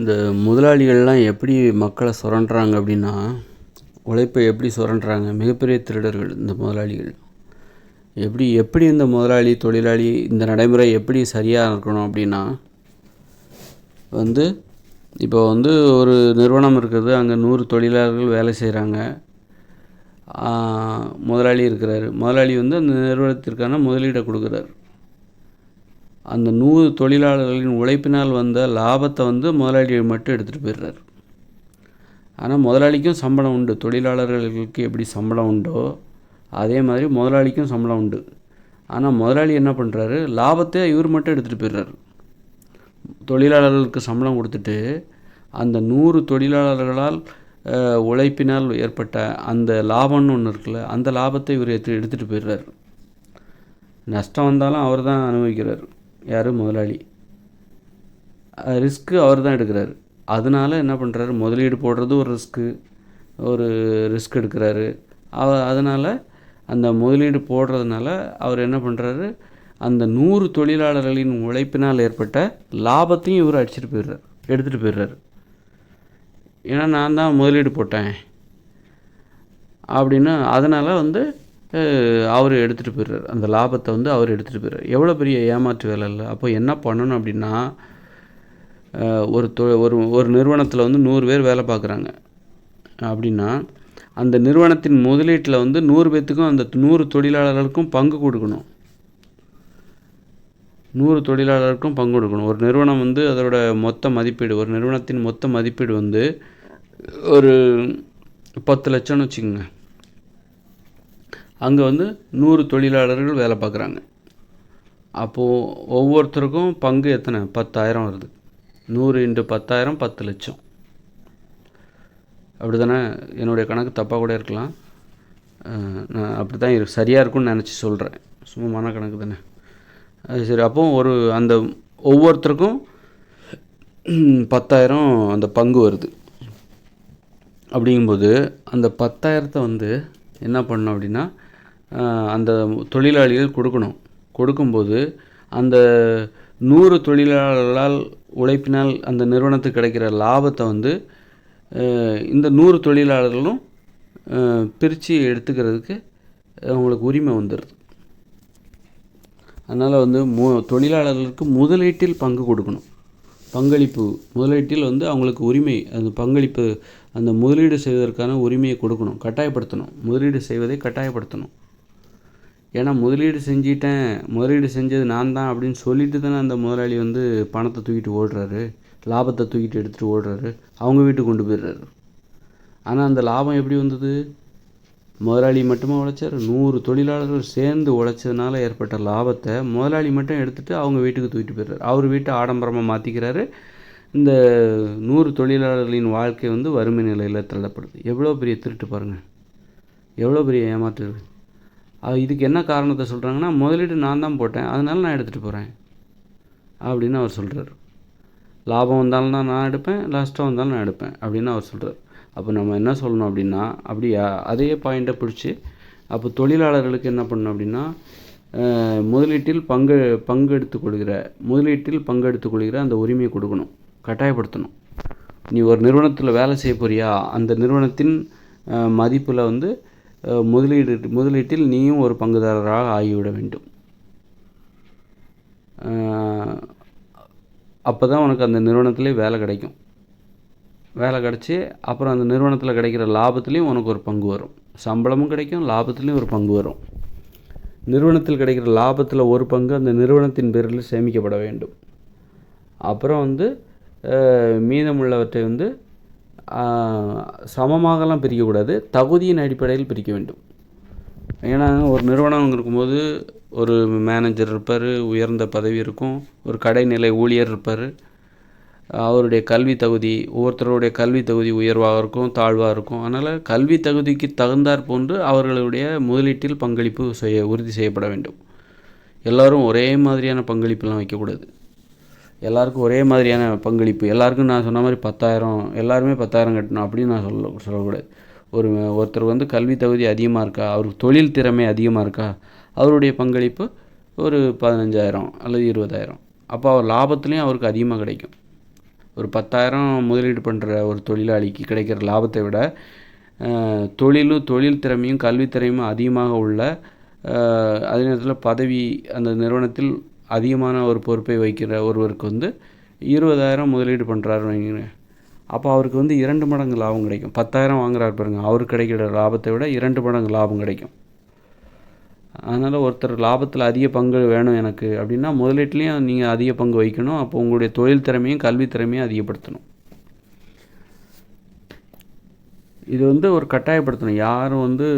இந்த முதலாளிகள்லாம் எப்படி மக்களை சுரண்டுறாங்க அப்படின்னா உழைப்பை எப்படி சுரண்டுறாங்க மிகப்பெரிய திருடர்கள் இந்த முதலாளிகள். எப்படி எப்படி இந்த முதலாளி தொழிலாளி இந்த நடைமுறை எப்படி சரியாக இருக்கணும் அப்படின்னா வந்து இப்போ வந்து ஒரு நிறுவனம் இருக்குது அங்கே நூறு தொழிலாளர்கள் வேலை செய்கிறாங்க முதலாளி இருக்கிறாரு. முதலாளி வந்து அந்த நிறுவனத்திற்கான முதலீடை கொடுக்குறாரு. அந்த நூறு தொழிலாளர்களின் உழைப்பினால் வந்த லாபத்தை வந்து முதலாளி மட்டும் எடுத்துகிட்டு போயிடுறாரு. ஆனால் முதலாளிக்கும் சம்பளம் உண்டு. தொழிலாளர்களுக்கு எப்படி சம்பளம் உண்டோ அதே மாதிரி முதலாளிக்கும் சம்பளம் உண்டு. ஆனால் முதலாளி என்ன பண்ணுறாரு லாபத்தை இவர் மட்டும் எடுத்துகிட்டு போயிடுறாரு. தொழிலாளர்களுக்கு சம்பளம் கொடுத்துட்டு அந்த நூறு தொழிலாளர்களால் உழைப்பினால் ஏற்பட்ட அந்த லாபம்னு ஒன்று இருக்குல்ல அந்த லாபத்தை இவர் எடுத்து எடுத்துகிட்டு போயிடுறாரு. நஷ்டம் வந்தாலும் அவர் தான் அனுபவிக்கிறார். யார்? முதலாளி. ரிஸ்க்கு அவர் தான் எடுக்கிறாரு. அதனால என்ன பண்ணுறாரு முதலீடு போடுறது ஒரு ரிஸ்க்கு ஒரு ரிஸ்க் எடுக்கிறாரு. அவ அதனால் அந்த முதலீடு போடுறதுனால அவர் என்ன பண்ணுறாரு அந்த நூறு தொழிலாளர்களின் உழைப்பினால் ஏற்பட்ட லாபத்தையும் இவர் அடிச்சிட்டு போயிடுறார். எடுத்துகிட்டு போயிடுறாரு. ஏன்னா நான் தான் முதலீடு போட்டேன். அப்படின்னு அதனால் வந்து அவர் எடுத்துகிட்டு போயிடுறார். அந்த லாபத்தை வந்து அவர் எடுத்துகிட்டு போயிடுறார். எவ்வளோ பெரிய ஏமாற்று வேலை இல்லை. அப்போ என்ன பண்ணணும் அப்படின்னா ஒரு தொ ஒரு ஒரு நிறுவனத்தில் வந்து நூறு பேர் வேலை பார்க்குறாங்க. அப்படின்னா அந்த நிறுவனத்தின் முதலீட்டில் வந்து நூறு பேர்த்துக்கும் அந்த நூறு தொழிலாளர்களுக்கும் பங்கு கொடுக்கணும். நூறு தொழிலாளருக்கும் பங்கு கொடுக்கணும். ஒரு நிறுவனம் வந்து அதோட மொத்த மதிப்பீடு ஒரு நிறுவனத்தின் மொத்த மதிப்பீடு வந்து ஒரு பத்து லட்சம்னு வச்சுக்கோங்க. அங்கே வந்து நூறு தொழிலாளர்கள் வேலை பார்க்குறாங்க. அப்போது ஒவ்வொருத்தருக்கும் பங்கு எத்தனை? பத்தாயிரம் வருது. நூறு இன்ட்டு பத்தாயிரம் பத்து லட்சம். அப்படி தானே என்னுடைய கணக்கு தப்பாக கூட இருக்கலாம். நான் அப்படி தான் இரு சரியாக இருக்கும்னு நினச்சி சொல்கிறேன் சும்மா மன கணக்கு தானே. அது சரி அப்போ ஒரு அந்த ஒவ்வொருத்தருக்கும் பத்தாயிரம் அந்த பங்கு வருது. அப்படிங்கும்போது அந்த பத்தாயிரத்தை வந்து என்ன பண்ணோம் அப்படின்னா அந்த தொழிலாளிகள் கொடுக்கணும். கொடுக்கும்போது அந்த நூறு தொழிலாளர்களால் உழைப்பினால் அந்த நிறுவனத்துக்கு கிடைக்கிற லாபத்தை வந்து இந்த நூறு தொழிலாளர்களும் பிரித்து எடுத்துக்கிறதுக்கு அவங்களுக்கு உரிமை வந்துடுது அதனால் வந்து மு தொழிலாளர்களுக்கு முதலீட்டில் பங்கு கொடுக்கணும். பங்களிப்பு முதலீட்டில் வந்து அவங்களுக்கு உரிமை அந்த பங்களிப்பு அந்த முதலீடு செய்வதற்கான உரிமையை கொடுக்கணும் கட்டாயப்படுத்தணும். முதலீடு செய்வதை கட்டாயப்படுத்தணும். ஏன்னா முதலீடு செஞ்சிட்டேன் முதலீடு செஞ்சது நான் தான் அப்படின்னு சொல்லிட்டு தானே அந்த முதலாளி வந்து பணத்தை தூக்கிட்டு ஓடுறாரு லாபத்தை தூக்கிட்டு எடுத்துகிட்டு ஓடுறாரு அவங்க வீட்டுக்கு கொண்டு போயிடுறாரு. ஆனால் அந்த லாபம் எப்படி வந்தது? முதலாளி மட்டுமா உழைச்சார்? நூறு தொழிலாளர்கள் சேர்ந்து உழைச்சதுனால ஏற்பட்ட லாபத்தை முதலாளி மட்டும் எடுத்துகிட்டு அவங்க வீட்டுக்கு தூக்கிட்டு போயிடுறாரு. அவர் வீட்டை ஆடம்பரமாக மாற்றிக்கிறாரு இந்த நூறு தொழிலாளர்களின் வாழ்க்கை வந்து வறுமை நிலையில் தள்ளப்படுது. எவ்வளோ பெரிய திருட்டு பாருங்கள் எவ்வளோ பெரிய ஏமாற்று. இதுக்கு என்ன காரணத்தை சொல்கிறாங்கன்னா முதலீடு நான் தான் போட்டேன் அதனால நான் எடுத்துகிட்டு போகிறேன் அப்படின்னு அவர் சொல்கிறார் லாபம் வந்தாலும் தான் நான் எடுப்பேன் லாஸ்ட்டாக வந்தாலும் நான் எடுப்பேன் அப்படின்னு அவர் சொல்கிறார் அப்போ நம்ம என்ன சொல்லணும் அப்படின்னா அப்படியா அதே பாயிண்ட்டை பிடிச்சி அப்போ தொழிலாளர்களுக்கு என்ன பண்ணணும் அப்படின்னா முதலீட்டில் பங்கு பங்கெடுத்து கொள்கிற முதலீட்டில் பங்கெடுத்து கொள்கிற அந்த உரிமையை கொடுக்கணும் கட்டாயப்படுத்தணும். நீ ஒரு நிறுவனத்தில் வேலை செய்ய போறியா? அந்த நிறுவனத்தின் மதிப்பில் வந்து முதலீடு முதலீட்டில் நீயும் ஒரு பங்குதாரராக ஆகிவிட வேண்டும். அப்போ தான் உனக்கு அந்த நிறுவனத்திலே வேலை கிடைக்கும். வேலை கிடச்சி அப்புறம் அந்த நிறுவனத்தில் கிடைக்கிற லாபத்துலேயும் உனக்கு ஒரு பங்கு வரும். சம்பளமும் கிடைக்கும் லாபத்துலேயும் ஒரு பங்கு வரும். நிறுவனத்தில் கிடைக்கிற லாபத்தில் ஒரு பங்கு அந்த நிறுவனத்தின் பேரில் சேமிக்கப்பட வேண்டும். அப்புறம் வந்து மீதமுள்ளவற்றை வந்து சமமாகலாம் பிரிக்கக்கூடாது. தகுதியின் அடிப்படையில் பிரிக்க வேண்டும். ஏன்னா ஒரு நிறுவனம் இருக்கும்போது ஒரு மேனேஜர் இருப்பார் உயர்ந்த பதவி இருக்கும். ஒரு கடைநிலை ஊழியர் இருப்பார். அவருடைய கல்வி தகுதி ஒவ்வொருத்தருடைய கல்வி தகுதி உயர்வாக இருக்கும் தாழ்வாக இருக்கும். அதனால் கல்வி தகுதிக்கு தகுந்தாற் போன்று அவர்களுடைய முதலீட்டில் பங்களிப்பு செய்ய உறுதி செய்யப்பட வேண்டும். எல்லோரும் ஒரே மாதிரியான பங்களிப்புலாம் வைக்கக்கூடாது. எல்லாருக்கும் ஒரே மாதிரியான பங்களிப்பு. எல்லாருக்கும் நான் சொன்ன மாதிரி பத்தாயிரம் எல்லாருமே பத்தாயிரம் கட்டணும் அப்படின்னு நான் சொல்ல சொல்லக்கூடாது. ஒரு ஒருத்தர் வந்து கல்வி தகுதி அதிகமாக இருக்கா? அவருக்கு தொழில் திறமை அதிகமாக இருக்கா? அவருடைய பங்களிப்பு ஒரு பதினஞ்சாயிரம் அல்லது இருபதாயிரம். அப்போ அவர் லாபத்துலேயும் அவருக்கு அதிகமாக கிடைக்கும். ஒரு பத்தாயிரம் முதலீடு பண்ணுற ஒரு தொழிலாளிக்கு கிடைக்கிற லாபத்தை விட தொழிலும் தொழில் திறமையும் கல்வி திறமையும் அதிகமாக உள்ள அதே நேரத்தில் பதவி அந்த நிறுவனத்தில் அதிகமான ஒரு பொறுப்பை வைக்கிற ஒருவருக்கு வந்து இருபதாயிரம் முதலீடு பண்ணுறாருன்னு வைங்களேன் அப்போ அவருக்கு வந்து இரண்டு மடங்கு லாபம் கிடைக்கும். பத்தாயிரம் வாங்குறாரு பாருங்க. அவருக்கு கிடைக்கிற லாபத்தை விட இரண்டு மடங்கு லாபம் கிடைக்கும். அதனால் ஒருத்தர் லாபத்தில் அதிக பங்கு வேணும் எனக்கு அப்படின்னா முதலீட்லேயும் நீங்கள் அதிக பங்கு வைக்கணும் அப்போ உங்களுடைய தொழில் திறமையும் கல்வி திறமையும் அதிகப்படுத்தணும். இது வந்து ஒரு கட்டாயப்படுத்தணும். யாரும் வந்து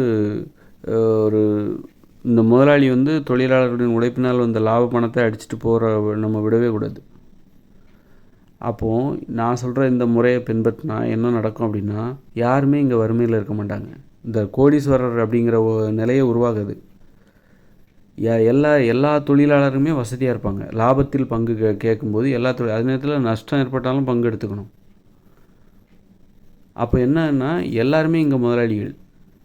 ஒரு இந்த முதலாளி வந்து தொழிலாளர்களின் உழைப்பினால் வந்த லாப பணத்தை அடிச்சுட்டு போகிற நம்ம விடவே கூடாது. அப்போது நான் சொல்கிற இந்த முறையை பின்பற்றினா என்ன நடக்கும் அப்படின்னா யாருமே இங்கே வறுமையில் இருக்க மாட்டாங்க. இந்த கோடீஸ்வரர் அப்படிங்கிற நிலையை உருவாகுது எல்லா எல்லா தொழிலாளருமே வசதியாக இருப்பாங்க. லாபத்தில் பங்கு கே கேட்கும்போது எல்லா தொழில் அதே நேரத்தில் நஷ்டம் ஏற்பட்டாலும் பங்கு எடுத்துக்கணும். அப்போ என்னன்னா எல்லாருமே இங்கே முதலாளிகள்.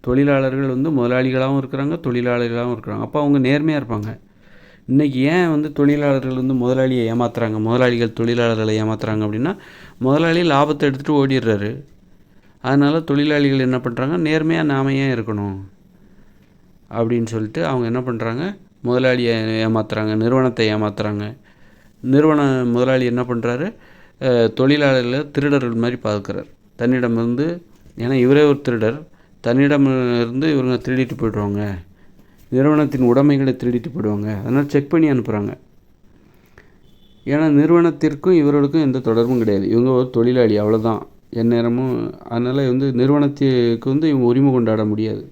தொழிலாளர்கள் வந்து முதலாளிகளாகவும் இருக்கிறாங்க தொழிலாளர்களாகவும் இருக்கிறாங்க. அப்போ அவங்க நேர்மையாக இருப்பாங்க. இன்றைக்கி ஏன் வந்து தொழிலாளர்கள் வந்து முதலாளியை ஏமாத்துறாங்க? முதலாளிகள் தொழிலாளர்களை ஏமாத்துறாங்க அப்படின்னா முதலாளி லாபத்தை எடுத்துகிட்டு ஓடிடுறாரு. அதனால் தொழிலாளிகள் என்ன பண்ணுறாங்க நேர்மையாக நாம ஏன் இருக்கணும்? அப்படின்னு சொல்லிட்டு அவங்க என்ன பண்ணுறாங்க முதலாளியை ஏமாத்துறாங்க நிறுவனத்தை ஏமாத்துறாங்க. நிறுவன முதலாளி என்ன பண்ணுறாரு தொழிலாளர்களை திருடர்கள் மாதிரி பார்க்குறார். தன்னிடமிருந்து ஏன்னா இவரே ஒரு திருடர். தன்னிடமிருந்து இவங்க திருடிட்டு போயிடுவாங்க. நிறுவனத்தின் உடைமைகளை திருடிட்டு போயிடுவாங்க. அதனால் செக் பண்ணி அனுப்புகிறாங்க ஏன்னா நிறுவனத்திற்கும் இவர்களுக்கும் எந்த தொடர்பும் கிடையாது. இவங்க ஒரு தொழிலாளி அவ்வளோதான் எந்நேரமும் அதனால் வந்து நிறுவனத்திற்கு வந்து இவங்க உரிமை கொண்டாட முடியாது.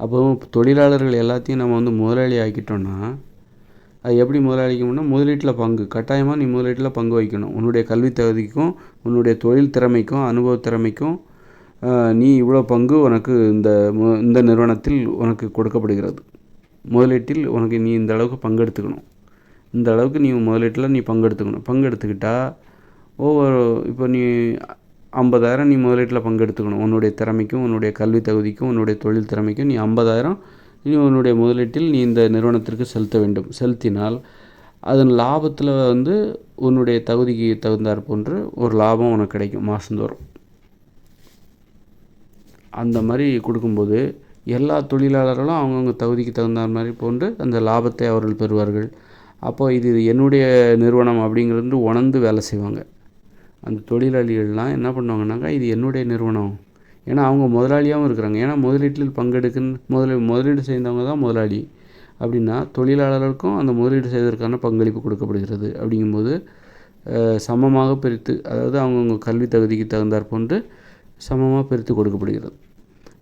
அப்போ தொழிலாளர்கள் எல்லாத்தையும் நம்ம வந்து முதலாளி ஆக்கிட்டோம்னா அது எப்படி முதலாளிக்கணும்னா முதலீட்டில் பங்கு. கட்டாயமாக நீ முதலீட்டில் பங்கு வைக்கணும் உன்னுடைய கல்வி தகுதிக்கும் உன்னுடைய தொழில் திறமைக்கும் அனுபவ திறமைக்கும் நீ இவ்வளோ பங்கு உனக்கு இந்த இந்த நிறுவனத்தில் உனக்கு கொடுக்கப்படுகிறது. முதலீட்டில் உனக்கு நீ இந்த அளவுக்கு பங்கெடுத்துக்கணும். இந்த அளவுக்கு நீ முதலீட்டில் நீ பங்கெடுத்துக்கணும். பங்கெடுத்துக்கிட்டால் ஒவ்வொரு இப்போ நீ ஐம்பதாயிரம் நீ முதலீட்டில் பங்கெடுத்துக்கணும். உன்னுடைய திறமைக்கும் உன்னுடைய கல்வி தகுதிக்கும் உன்னுடைய தொழில் திறமைக்கும் நீ ஐம்பதாயிரம் நீ உன்னுடைய முதலீட்டில் நீ இந்த நிறுவனத்திற்கு செலுத்த வேண்டும். செலுத்தினால் அதன் லாபத்தில் வந்து உன்னுடைய தகுதிக்கு தகுந்தாற் போன்று ஒரு லாபம் உனக்கு கிடைக்கும் மாதந்தோறும். அந்த மாதிரி கொடுக்கும்போது எல்லா தொழிலாளர்களும் அவங்கவுங்க தகுதிக்கு தகுந்த மாதிரி போன்று அந்த லாபத்தை அவர்கள் பெறுவார்கள். அப்போ இது என்னுடைய நிறுவனம் அப்படிங்கிறது உணர்ந்து வேலை செய்வாங்க. அந்த தொழிலாளிகள்லாம் என்ன பண்ணுவாங்கன்னாக்கா இது என்னுடைய நிறுவனம். ஏன்னா அவங்க முதலாளியாகவும் இருக்கிறாங்க. ஏன்னா முதலீட்டில் பங்கெடுக்குன்னு முதலீ முதலீடு செய்தவங்க தான் முதலாளி. அப்படின்னா தொழிலாளர்களுக்கும் அந்த முதலீடு செய்வதற்கான பங்களிப்பு கொடுக்கப்படுகிறது. அப்படிங்கும்போது சமமாக பிரித்து அதாவது அவங்கவுங்க கல்வி தகுதிக்கு தகுந்தாற் போன்று சமமாக பிரித்து கொடுக்கப்படுகிறது.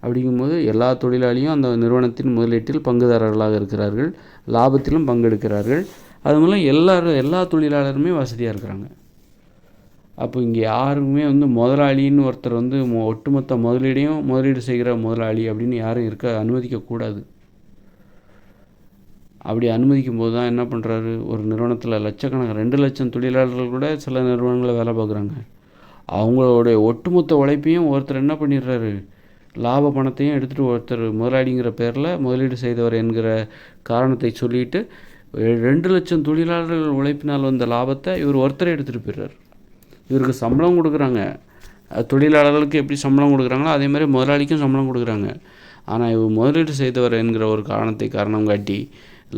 அப்படிங்கும்போது எல்லா தொழிலாளியும் அந்த நிறுவனத்தின் முதலீட்டில் பங்குதாரர்களாக இருக்கிறார்கள் லாபத்திலும் பங்கெடுக்கிறார்கள். அது மூலம் எல்லாரும் எல்லா தொழிலாளருமே வசதியாக இருக்கிறாங்க. அப்போ இங்கே யாருமே வந்து முதலாளின்னு ஒருத்தர் வந்து ஒட்டுமொத்த முதலீடையும் முதலீடு செய்கிற முதலாளி அப்படின்னு யாரும் இருக்க அனுமதிக்கக்கூடாது அப்படி அனுமதிக்கும் போது தான் என்ன பண்ணுறாரு ஒரு நிறுவனத்தில் லட்சக்கணக்கான ரெண்டு லட்சம் தொழிலாளர்கள் கூட சில நிறுவனங்களில் வேலை பார்க்குறாங்க. அவங்களுடைய ஒட்டுமொத்த உழைப்பையும் ஒருத்தர் என்ன பண்ணிடுறாரு? லாப பணத்தையும் எடுத்துகிட்டு ஒருத்தர் முதலாளிங்கிற பேரில் முதலீடு செய்தவர் என்கிற காரணத்தை சொல்லிட்டு ரெண்டு லட்சம் தொழிலாளர்கள் உழைப்பினால் வந்த லாபத்தை இவர் ஒருத்தரை எடுத்துகிட்டு போயிடுறார். இவருக்கு சம்பளம் கொடுக்குறாங்க. தொழிலாளர்களுக்கு எப்படி சம்பளம் கொடுக்குறாங்களோ அதே மாதிரி முதலாளிக்கும் சம்பளம் கொடுக்குறாங்க. ஆனால் இவர் முதலீடு செய்தவர் என்கிற ஒரு காரணத்தை காரணம் காட்டி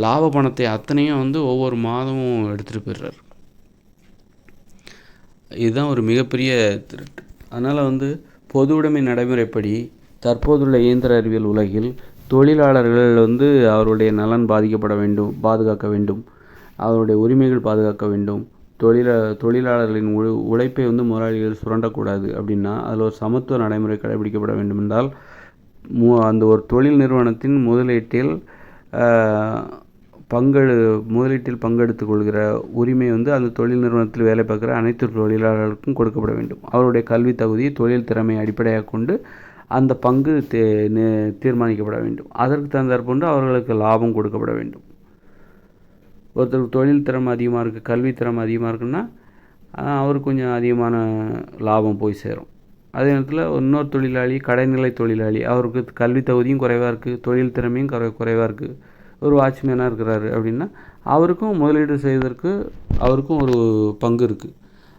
லாப பணத்தை அத்தனையும் வந்து ஒவ்வொரு மாதமும் எடுத்துகிட்டு போயிடுறார். இதுதான் ஒரு மிகப்பெரிய திருட்டு. அதனால் வந்து பொது உடைமை நடைமுறைப்படி தற்போதுள்ள இயந்திர அறிவியல் உலகில் தொழிலாளர்கள் வந்து அவருடைய நலன் பாதிக்கப்பட வேண்டும் பாதுகாக்க வேண்டும். அவருடைய உரிமைகள் பாதுகாக்க வேண்டும். தொழில தொழிலாளர்களின் உழை உழைப்பை வந்து முதலாளிகள் சுரண்டக்கூடாது அப்படின்னா அதில் ஒரு சமத்துவ நடைமுறை கடைபிடிக்கப்பட வேண்டும் என்றால் மு அந்த ஒரு தொழில் நிறுவனத்தின் முதலீட்டில் பங்கெடு முதலீட்டில் பங்கெடுத்து கொள்கிற உரிமை வந்து அந்த தொழில் நிறுவனத்தில் வேலை பார்க்குற அனைத்து தொழிலாளர்களுக்கும் கொடுக்கப்பட வேண்டும். அவருடைய கல்வி தகுதி தொழில் திறமை அடிப்படையாக கொண்டு அந்த பங்கு தே தீர்மானிக்கப்பட வேண்டும். அதற்கு தந்தற்போன்று அவர்களுக்கு லாபம் கொடுக்கப்பட வேண்டும். ஒருத்தருக்கு தொழில் திறமை அதிகமாக இருக்குது கல்வி திறமை அதிகமாக இருக்குன்னா அவருக்கு கொஞ்சம் அதிகமான லாபம் போய் சேரும். அதே நேரத்தில் இன்னொரு தொழிலாளி கடைநிலை தொழிலாளி அவருக்கு கல்வி தகுதியும் குறைவாக இருக்குது தொழில் திறமையும் குறை குறைவாக இருக்குது ஒரு வாட்ச்மேனாக இருக்கிறாரு அப்படின்னா அவருக்கும் முதலீடு செய்வதற்கு அவருக்கும் ஒரு பங்கு இருக்குது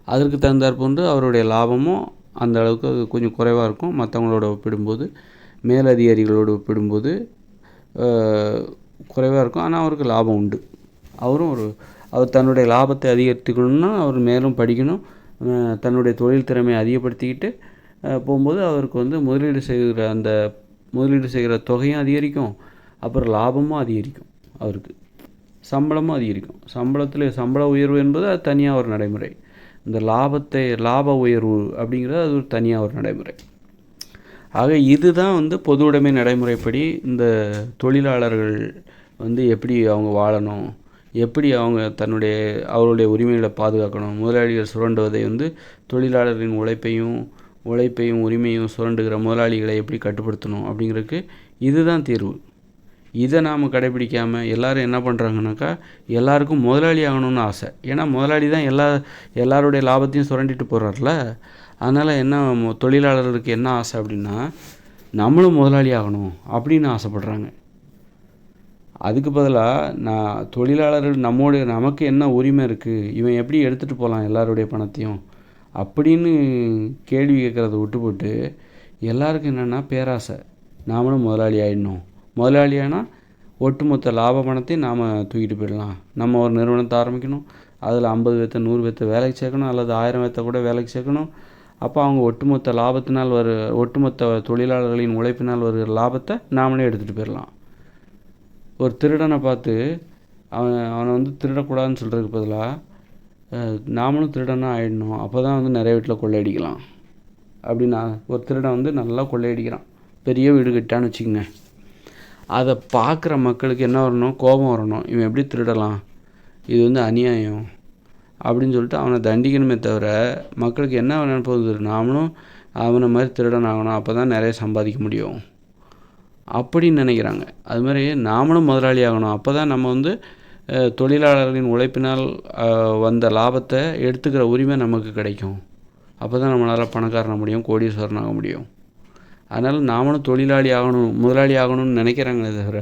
அதற்கு தகுந்தாற்போன்று அவருடைய லாபமும் அந்த அளவுக்கு கொஞ்சம் குறைவாக இருக்கும். மற்றவங்களோட ஒப்பிடும்போது மேலதிகாரிகளோடு ஒப்பிடும்போது குறைவாக இருக்கும். ஆனால் அவருக்கு லாபம் உண்டு. அவரும் ஒரு அவர் தன்னுடைய லாபத்தை அதிகரித்துக்கணும்னா அவர் மேலும் படிக்கணும். தன்னுடைய தொழில் திறமையை அதிகப்படுத்திக்கிட்டு போகும்போது அவருக்கு வந்து முதலீடு செய்கிற அந்த முதலீடு செய்கிற தொகையும் அதிகரிக்கும். அப்புறம் லாபமும் அதிகரிக்கும் அவருக்கு. சம்பளமும் அதிகரிக்கும். சம்பளத்தில் சம்பள உயர்வு என்பது அது தனியாக ஒரு நடைமுறை. இந்த லாபத்தை லாப உயர்வு அப்படிங்கிறது அது ஒரு தனியாக ஒரு நடைமுறை. ஆக இதுதான் வந்து பொது உடைமை நடைமுறைப்படி இந்த தொழிலாளர்கள் வந்து எப்படி அவங்க வாழணும் எப்படி அவங்க தன்னுடைய அவருடைய உரிமைகளை பாதுகாக்கணும் முதலாளிகள் சுரண்டுவதை வந்து தொழிலாளர்களின் உழைப்பையும் உழைப்பையும் உரிமையும் சுரண்டுகிற முதலாளிகளை எப்படி கட்டுப்படுத்தணும் அப்படிங்கிறதுக்கு இதுதான் தீர்வு. இதை நாம் கடைபிடிக்காமல் எல்லோரும் என்ன பண்ணுறாங்கனாக்கா எல்லாருக்கும் முதலாளி ஆகணும்னு ஆசை. ஏன்னா முதலாளி தான் எல்லா எல்லாருடைய லாபத்தையும் சுரண்டிட்டு போகிறார்ல அதனால் என்ன தொழிலாளர்களுக்கு என்ன ஆசை அப்படின்னா நம்மளும் முதலாளி ஆகணும் அப்படின்னு ஆசைப்படுறாங்க. அதுக்கு பதிலாக நான் தொழிலாளர்கள் நம்மோட நமக்கு என்ன உரிமை இருக்குது இவன் எப்படி எடுத்துகிட்டு போகலாம் எல்லாருடைய பணத்தையும் அப்படின்னு கேள்வி கேட்குறத விட்டு போட்டு எல்லாருக்கும் என்னென்னா பேராசை. நாமளும் முதலாளி ஆகிடணும் முதலாளியானா ஒட்டுமொத்த லாப பணத்தையும் நாம் தூக்கிட்டு போயிடலாம். நம்ம ஒரு நிறுவனத்தை ஆரம்பிக்கணும். அதில் ஐம்பது பேர்த்த நூறு பேர்த்த வேலைக்கு சேர்க்கணும். அல்லது ஆயிரம் பேர்த்த கூட வேலைக்கு சேர்க்கணும். அப்போ அவங்க ஒட்டுமொத்த லாபத்தினால் வரு ஒட்டுமொத்த தொழிலாளர்களின் உழைப்பினால் வருகிற லாபத்தை நாமளே எடுத்துகிட்டு போயிடலாம். ஒரு திருடனை பார்த்து அவன் அவனை வந்து திருடக்கூடாதுன்னு சொல்கிறதுக்கு பதிலாக நாமளும் திருடனாக ஆகிடணும் அப்போ தான் வந்து நிறைய வீட்டில் கொள்ளையடிக்கலாம். அப்படின்னா ஒரு திருடன் வந்து நல்லா கொள்ளையடிக்கிறான். பெரிய வீடு கட்டான்னு வச்சுக்கோங்க. அதை பார்க்குற மக்களுக்கு என்ன வரணும்? கோபம் வரணும். இவன் எப்படி திருடலாம்? இது வந்து அநியாயம். அப்படின்னு சொல்லிட்டு அவனை தண்டிக்கணுமே தவிர மக்களுக்கு என்ன நினைப்பது நாமளும் அவனை மாதிரி திருடன் ஆகணும். அப்போ தான் நிறைய சம்பாதிக்க முடியும். அப்படின்னு நினைக்கிறாங்க. அது மாதிரி நாமளும் முதலாளி ஆகணும். அப்போ தான் நம்ம வந்து தொழிலாளர்களின் உழைப்பினால் வந்த லாபத்தை எடுத்துக்கிற உரிமை நமக்கு கிடைக்கும். அப்போ தான் நம்மளால் பணக்காரன முடியும் கோடீஸ்வரன் ஆக முடியும். அதனால் நாமளும் தொழிலாளி ஆகணும் முதலாளி ஆகணும்னு நினைக்கிறாங்களே தவிர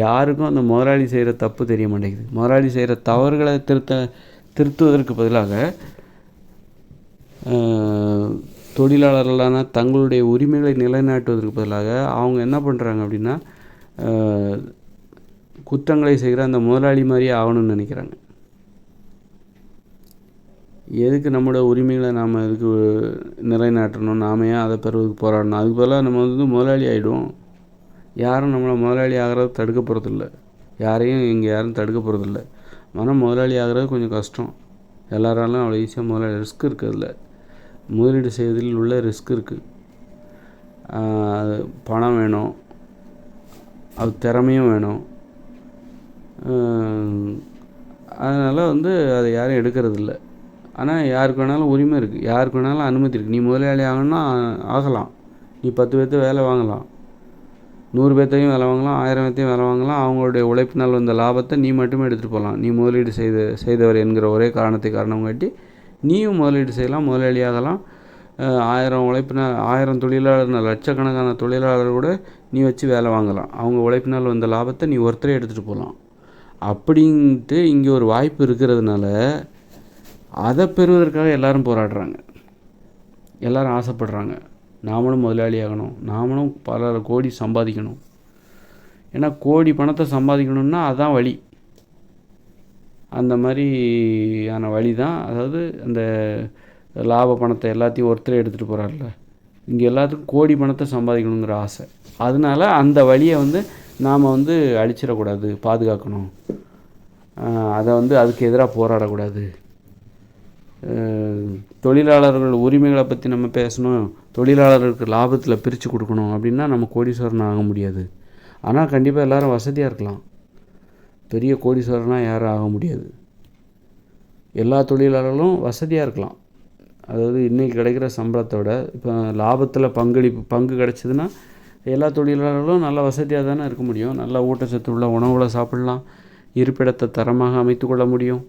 யாருக்கும் அந்த முதலாளி செய்கிற தப்பு தெரிய மாட்டேங்குது. முதலாளி செய்கிற தவறுகளை திருத்த திருத்துவதற்கு பதிலாக தொழிலாளர்களான தங்களுடைய உரிமைகளை நிலைநாட்டுவதற்கு பதிலாக அவங்க என்ன பண்ணுறாங்க அப்படின்னா குற்றங்களை செய்கிற அந்த முதலாளி மாதிரியே ஆகணும்னு நினைக்கிறாங்க. எதுக்கு நம்மளோட உரிமைகளை நாம் இதுக்கு நிலைநாட்டணும்? நாம் ஏன் அதை பெறுவதுக்கு போராடணும்? அதுக்கு பதிலாக நம்ம வந்து முதலாளி ஆகிடுவோம் யாரும் நம்மளை முதலாளி ஆகிறத தடுக்க போகிறதில்ல யாரையும் இங்கே யாரும் தடுக்க போகிறதில்ல ஆனால் முதலாளி ஆகிறது கொஞ்சம் கஷ்டம். எல்லாராலும் அவ்வளோ ஈஸியாக முதலாளி ரிஸ்க் இருக்கிறதில்ல. முதலீடு செய்வதில் உள்ள ரிஸ்க் இருக்குது பணம் வேணும். அது திறமையும் வேணும். அதனால் வந்து அதை யாரும் எடுக்கிறதில்ல. ஆனால் யாருக்கு வேணாலும் உரிமை இருக்குது யாருக்கு வேணாலும் அனுமதி இருக்குது நீ முதலாளி ஆகணும்னா ஆகலாம். நீ பத்து பேர்த்த வேலை வாங்கலாம். நூறு பேர்த்தையும் வேலை வாங்கலாம் ஆயிரம் பேர்த்தையும் வேலை வாங்கலாம். அவங்களுடைய உழைப்பினால் வந்த லாபத்தை நீ மட்டுமே எடுத்துகிட்டு போகலாம். நீ முதலீடு செய்த செய்தவர் என்கிற ஒரே காரணத்தை காரணம் காட்டி நீயும் முதலீடு செய்யலாம் முதலாளி ஆகலாம். ஆயிரம் உழைப்பினால் ஆயிரம் தொழிலாளர் லட்சக்கணக்கான தொழிலாளர் கூட நீ வச்சு வேலை வாங்கலாம். அவங்க உழைப்பினால் வந்த லாபத்தை நீ ஒருத்தரே எடுத்துகிட்டு போகலாம். அப்படின்ட்டு இங்கே ஒரு வாய்ப்பு இருக்கிறதுனால அதை பெறுவதற்காக எல்லோரும் போராடுறாங்க. எல்லோரும் ஆசைப்படுறாங்க. நாமளும் முதலாளி ஆகணும் நாமளும் பல கோடி சம்பாதிக்கணும். ஏன்னா கோடி பணத்தை சம்பாதிக்கணும்னா அதுதான் வழி. அந்த மாதிரியான வழி தான் அதாவது அந்த லாப பணத்தை எல்லாத்தையும் ஒருத்தரே எடுத்துகிட்டு போகிறார்ல இங்கே எல்லாத்துக்கும் கோடி பணத்தை சம்பாதிக்கணுங்கிற ஆசை. அதனால அந்த வழியை வந்து நாம் வந்து அழிச்சிடக்கூடாது பாதுகாக்கணும். அதை வந்து அதுக்கு எதிராக போராடக்கூடாது. தொழிலாளர்கள் உரிமைகளை பற்றி நம்ம பேசணும். தொழிலாளர்களுக்கு லாபத்தில் பிரித்து கொடுக்கணும் அப்படின்னா நம்ம கோடீஸ்வரன் ஆக முடியாது. ஆனால் கண்டிப்பாக எல்லோரும் வசதியாக இருக்கலாம். பெரிய கோடீஸ்வரனாக யாரும் ஆக முடியாது. எல்லா தொழிலாளர்களும் வசதியாக இருக்கலாம். அதாவது இன்றைக்கி கிடைக்கிற சம்பளத்தோட இப்போ லாபத்தில் பங்களிப்பு பங்கு கிடச்சிதுன்னா எல்லா தொழிலாளர்களும் நல்ல வசதியாக தானே இருக்க முடியும். நல்ல ஊட்டச்சத்து உள்ள உணவுகளை சாப்பிட்லாம். இருப்பிடத்தை தரமாக அமைத்து கொள்ள முடியும்.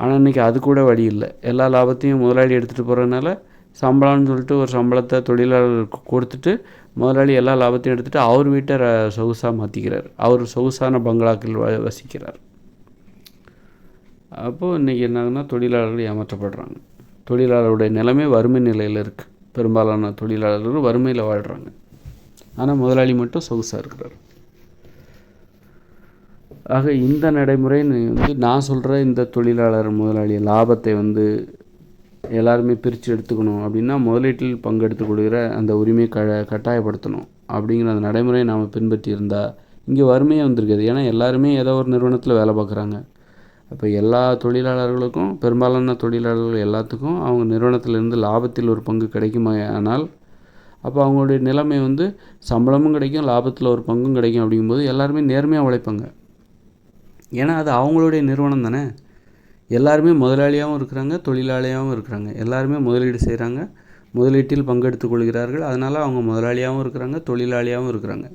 ஆனால் இன்றைக்கி அது கூட வழி இல்லை. எல்லா லாபத்தையும் முதலாளி எடுத்துகிட்டு போகிறதுனால சம்பளம்னு சொல்லிட்டு ஒரு சம்பளத்தை தொழிலாளர்களுக்கு கொடுத்துட்டு முதலாளி எல்லா லாபத்தையும் எடுத்துகிட்டு அவர் வீட்டை சொகுசாக மாற்றிக்கிறார் அவர் சொகுசான பங்களாக்கள் வ வசிக்கிறார். அப்போது இன்றைக்கி என்னாகுன்னா தொழிலாளர்கள் ஏமாற்றப்படுறாங்க. தொழிலாளருடைய நிலைமை வறுமை நிலையில் இருக்குது பெரும்பாலான தொழிலாளர்கள் வறுமையில் வாழ்கிறாங்க ஆனால் முதலாளி மட்டும் சொகுசாக இருக்கிறார். ஆக இந்த நடைமுறை வந்து நான் சொல்கிற இந்த தொழிலாளர் முதலாளி லாபத்தை வந்து எல்லாருமே பிரித்து எடுத்துக்கணும் அப்படின்னா முதலீட்டில் பங்கெடுத்து கொடுக்குற அந்த உரிமையை க கட்டாயப்படுத்தணும். அப்படிங்கிற அந்த நடைமுறையை நாம் பின்பற்றி இருந்தால் இங்கே வறுமையே வந்திருக்காது. ஏன்னா எல்லாருமே ஏதோ ஒரு நிறுவனத்தில் வேலை பார்க்குறாங்க. அப்போ எல்லா தொழிலாளர்களுக்கும் பெரும்பாலான தொழிலாளர்கள் எல்லாத்துக்கும் அவங்க நிறுவனத்திலிருந்து லாபத்தில் ஒரு பங்கு கிடைக்குமா ஆனால் அப்போ அவங்களுடைய நிலைமை வந்து சம்பளமும் கிடைக்கும் லாபத்தில் ஒரு பங்கும் கிடைக்கும் அப்படிங்கும்போது எல்லாருமே நேர்மையாக உழைப்பாங்க. ஏன்னா அது அவங்களுடைய நிறுவனம் தானே. எல்லாருமே முதலாளியாகவும் இருக்கிறாங்க தொழிலாளியாகவும் இருக்கிறாங்க. எல்லாருமே முதலீடு செய்கிறாங்க முதலீட்டில் பங்கெடுத்து கொள்கிறார்கள். அதனால் அவங்க முதலாளியாகவும் இருக்கிறாங்க தொழிலாளியாகவும் இருக்கிறாங்க.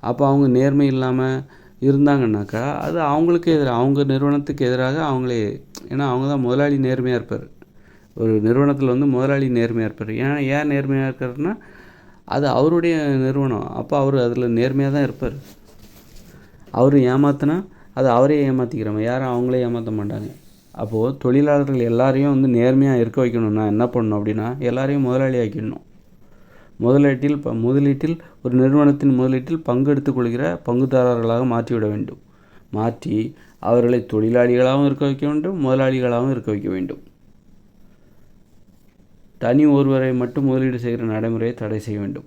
அப்போ அவங்க நேர்மை இல்லாமல் இருந்தாங்கன்னாக்கா அது அவங்களுக்கு எதிராக அவங்க நிறுவனத்துக்கு எதிராக அவங்களே ஏன்னா அவங்க தான் முதலாளி நேர்மையாக இருப்பார். ஒரு நிறுவனத்தில் வந்து முதலாளி நேர்மையாக இருப்பார். ஏன்னா ஏன் நேர்மையாக இருக்காருன்னா அது அவருடைய நிறுவனம். அப்போ அவர் அதில் நேர்மையாக தான் இருப்பார். அவர் ஏமாத்தினா அது அவரே ஏமாற்றிக்கிறவங்க யாரும் அவங்களே ஏமாற்ற மாட்டாங்க. அப்போது தொழிலாளர்கள் எல்லாரையும் வந்து நேர்மையாக இருக்க வைக்கணும்னா என்ன பண்ணணும் அப்படின்னா எல்லாரையும் முதலாளி ஆக்கிடணும். முதலீட்டில் ப முதலீட்டில் ஒரு நிறுவனத்தின் முதலீட்டில் பங்கெடுத்து கொள்கிற பங்குதாரர்களாக மாற்றிவிட வேண்டும். மாற்றி அவர்களை தொழிலாளிகளாகவும் இருக்க வைக்க வேண்டும் முதலாளிகளாகவும் இருக்க வைக்க வேண்டும். தனி ஒருவரை மட்டும் முதலீடு செய்கிற நடைமுறையை தடை செய்ய வேண்டும்.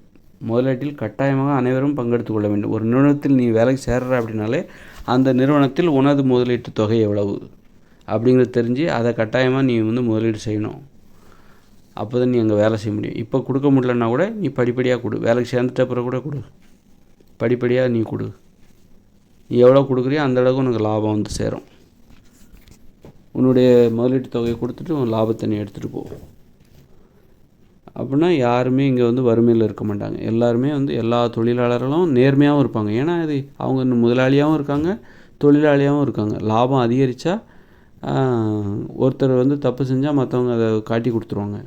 முதலீட்டில் கட்டாயமாக அனைவரும் பங்கெடுத்து கொள்ள வேண்டும். ஒரு நிறுவனத்தில் நீ வேலைக்கு சேர்ற அப்படின்னாலே அந்த நிறுவனத்தில் உனது முதலீட்டு தொகை எவ்வளவு? அப்படிங்கிறது தெரிஞ்சு அதை கட்டாயமாக நீ வந்து முதலீடு செய்யணும். அப்போ தான் நீ அங்கே வேலை செய்ய முடியும். இப்போ கொடுக்க முடியலன்னா கூட நீ படிப்படியாக கொடு. வேலைக்கு சேர்ந்துட்ட பிறகு கூட கொடு. படிப்படியாக நீ கொடு. நீ எவ்வளோ கொடுக்குறியோ அந்த அளவுக்கு உனக்கு லாபம் வந்து சேரும். உன்னுடைய முதலீட்டு தொகையை கொடுத்துட்டு உன் லாபத்தை நீ எடுத்துகிட்டு போ. அப்படின்னா யாருமே இங்கே வந்து வறுமையில் இருக்க மாட்டாங்க. எல்லாருமே வந்து எல்லா தொழிலாளர்களும் நேர்மையாகவும் இருப்பாங்க. ஏன்னா இது அவங்க இன்னும் முதலாளியாகவும் இருக்காங்க தொழிலாளியாகவும் இருக்காங்க. லாபம் அதிகரித்தா ஒருத்தர் வந்து தப்பு செஞ்சால் மற்றவங்க அதை காட்டி கொடுத்துருவாங்க.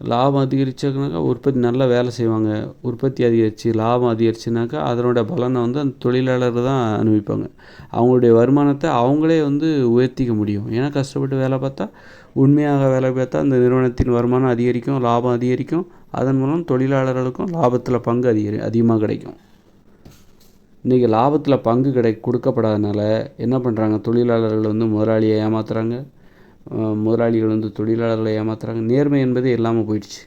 லாபம் அதிகரிச்சாக்கனாக்கா உற்பத்தி நல்லா வேலை செய்வாங்க. உற்பத்தி அதிகரித்து லாபம் அதிகரிச்சுனாக்கா அதனோட பலனை வந்து அந்த தொழிலாளர் தான் அனுபவிப்பாங்க. அவங்களுடைய வருமானத்தை அவங்களே வந்து உயர்த்திக்க முடியும். ஏன்னா கஷ்டப்பட்டு வேலை பார்த்தா உண்மையாக வேலை பார்த்தா அந்த நிறுவனத்தின் வருமானம் அதிகரிக்கும் லாபம் அதிகரிக்கும். அதன் மூலம் தொழிலாளர்களுக்கும் லாபத்தில் பங்கு அதிகரி அதிகமாக கிடைக்கும். இன்றைக்கி லாபத்தில் பங்கு கிடை கொடுக்கப்படாதனால என்ன பண்ணுறாங்க தொழிலாளர்கள் வந்து முதலாளியை ஏமாத்துறாங்க. முதலாளிகள் வந்து தொழிலாளர்களை ஏமாத்துறாங்க. நேர்மை என்பதே இல்லாமல் போயிடுச்சு.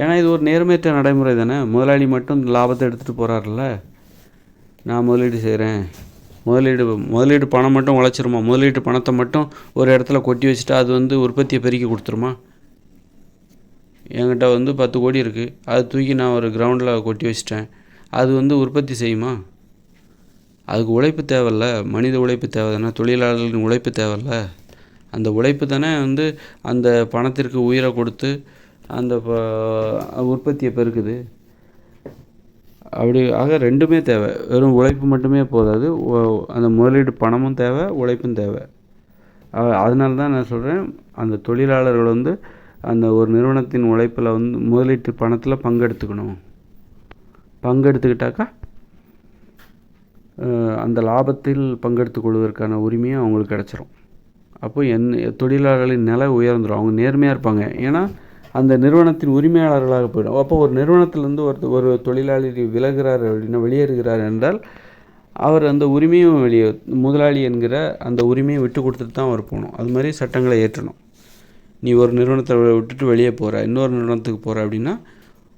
ஏன்னா இது ஒரு நேர்மையற்ற நடைமுறை தானே? முதலாளி மட்டும் லாபத்தை எடுத்துகிட்டு போகிறாருல்ல நான் முதலீடு செய்கிறேன் முதலீடு முதலீடு பணம் மட்டும் உழைச்சிருமா? முதலீட்டு பணத்தை மட்டும் ஒரு இடத்துல கொட்டி வச்சுட்டா அது வந்து உற்பத்தியை பெருக்கி கொடுத்துருமா? என்கிட்ட வந்து பத்து கோடி இருக்குது அதை தூக்கி நான் ஒரு கிரவுண்டில் கொட்டி வச்சிட்டேன். அது வந்து உற்பத்தி செய்யுமா? அதுக்கு உழைப்பு தேவையில்ல. மனித உழைப்பு தேவை தானே தொழிலாளர்களின் உழைப்பு தேவையில்ல. அந்த உழைப்பு தானே வந்து அந்த பணத்திற்கு உயிரை கொடுத்து அந்த உற்பத்தியை பெருக்குது. அப்படி ஆக ரெண்டுமே தேவை. வெறும் உழைப்பு மட்டுமே போதாது. அந்த முதலீடு பணமும் தேவை உழைப்பும் தேவை. அதனால தான் நான் சொல்கிறேன் அந்த தொழிலாளர்கள் வந்து அந்த ஒரு நிறுவனத்தின் உழைப்பில் வந்து முதலீட்டு பணத்தில் பங்கெடுத்துக்கணும். பங்கெடுத்துக்கிட்டாக்கா அந்த லாபத்தில் பங்கெடுத்து கொள்வதற்கான உரிமையும் அவங்களுக்கு கிடச்சிரும். அப்போ என் தொழிலாளர்களின் நிலை உயர்ந்துடும். அவங்க நேர்மையாக இருப்பாங்க. ஏன்னா அந்த நிறுவனத்தின் உரிமையாளர்களாக போயிடும். அப்போ ஒரு நிறுவனத்திலேருந்து ஒரு ஒரு தொழிலாளி விலகிறார் அப்படின்னா வெளியேறுகிறார் என்றால் அவர் அந்த உரிமையும் வெளியே முதலாளி என்கிற அந்த உரிமையை விட்டு கொடுத்துட்டு தான் அவர் போகணும். அது மாதிரி சட்டங்களை ஏற்றணும். நீ ஒரு நிறுவனத்தை விட்டுட்டு வெளியே போகிற இன்னொரு நிறுவனத்துக்கு போகிற அப்படின்னா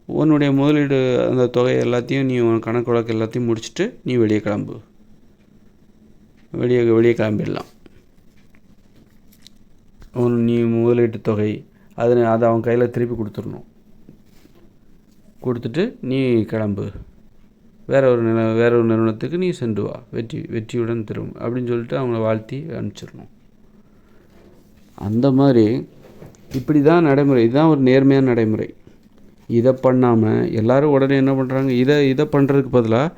உன்னுடைய முதலீடு அந்த தொகை எல்லாத்தையும் நீ உன் கணக்கு வழக்கு எல்லாத்தையும் முடிச்சுட்டு நீ வெளியே கிளம்பு. வெளியே வெளியே கிளம்பிடலாம். நீ முதலீட்டு தொகை அதை அதை அவன் கையில் திருப்பி கொடுத்துடணும். கொடுத்துட்டு நீ கிளம்பு. வேற ஒரு நில வேற ஒரு நிறுவனத்துக்கு நீ சென்று வா. வெற்றி வெற்றியுடன் திரும்ப. அப்படின்னு சொல்லிட்டு அவங்கள வாழ்த்தி அனுப்பிச்சிடணும். அந்த மாதிரி இப்படி தான் நடைமுறை. இதுதான் ஒரு நேர்மையான நடைமுறை. இதை பண்ணாமல் எல்லோரும் உடனே என்ன பண்ணுறாங்க இதை இதை பண்ணுறதுக்கு பதிலாக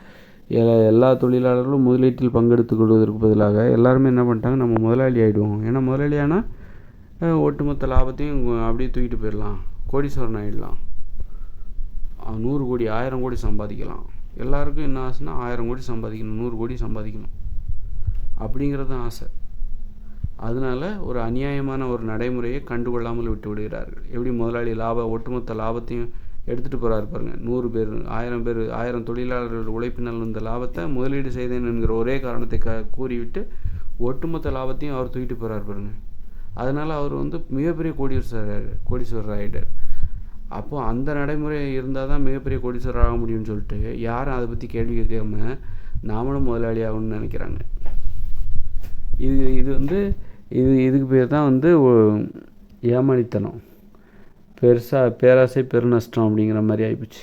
எல்லா தொழிலாளர்களும் முதலீட்டில் பங்கெடுத்து கொள்வதற்கு பதிலாக எல்லாருமே என்ன பண்ணிட்டாங்க? நம்ம முதலாளி ஆகிடுவோம் ஏன்னா முதலாளி ஆனால் ஒட்டுமொத்த லாபத்தையும் அப்படியே தூக்கிட்டு போயிடலாம். கோடீஸ்வரன் ஆகிடலாம் நூறு கோடி ஆயிரம் கோடி சம்பாதிக்கலாம். எல்லாருக்கும் என்ன ஆசைன்னா ஆயிரம் கோடி சம்பாதிக்கணும் நூறு கோடி சம்பாதிக்கணும். அப்படிங்கிறது தான் ஆசை. அதனால ஒரு அநியாயமான ஒரு நடைமுறையை கண்டுகொள்ளாமல் விட்டு விடுகிறார்கள். எப்படி முதலாளி லாப ஒட்டுமொத்த லாபத்தையும் எடுத்துகிட்டு போகிறாரு பாருங்கள் நூறு பேர் ஆயிரம் பேர் ஆயிரம் தொழிலாளர்கள் உழைப்பினால் இந்த லாபத்தை முதலீடு செய்தேன் என்கிற ஒரே காரணத்தை க கூறிவிட்டு ஒட்டுமொத்த லாபத்தையும் அவர் தூக்கிட்டு போகிறார் பாருங்கள் அதனால் அவர் வந்து மிகப்பெரிய கோடீஸ்வரர் கோடீஸ்வரர் ஆகிட்டார் அப்போது அந்த நடைமுறை இருந்தால் தான் மிகப்பெரிய கோடீஸ்வரர் ஆக முடியும்னு சொல்லிட்டு யாரும் அதை பற்றி கேள்வி கேட்காம நாமளும் முதலாளி ஆகணும்னு நினைக்கிறாங்க. இது இது வந்து இது இதுக்கு பேர் தான் வந்து ஏமாளித்தனம். பெருசாக பேராசை பெருநஷ்டம் அப்படிங்கிற மாதிரி ஆகிப்போச்சு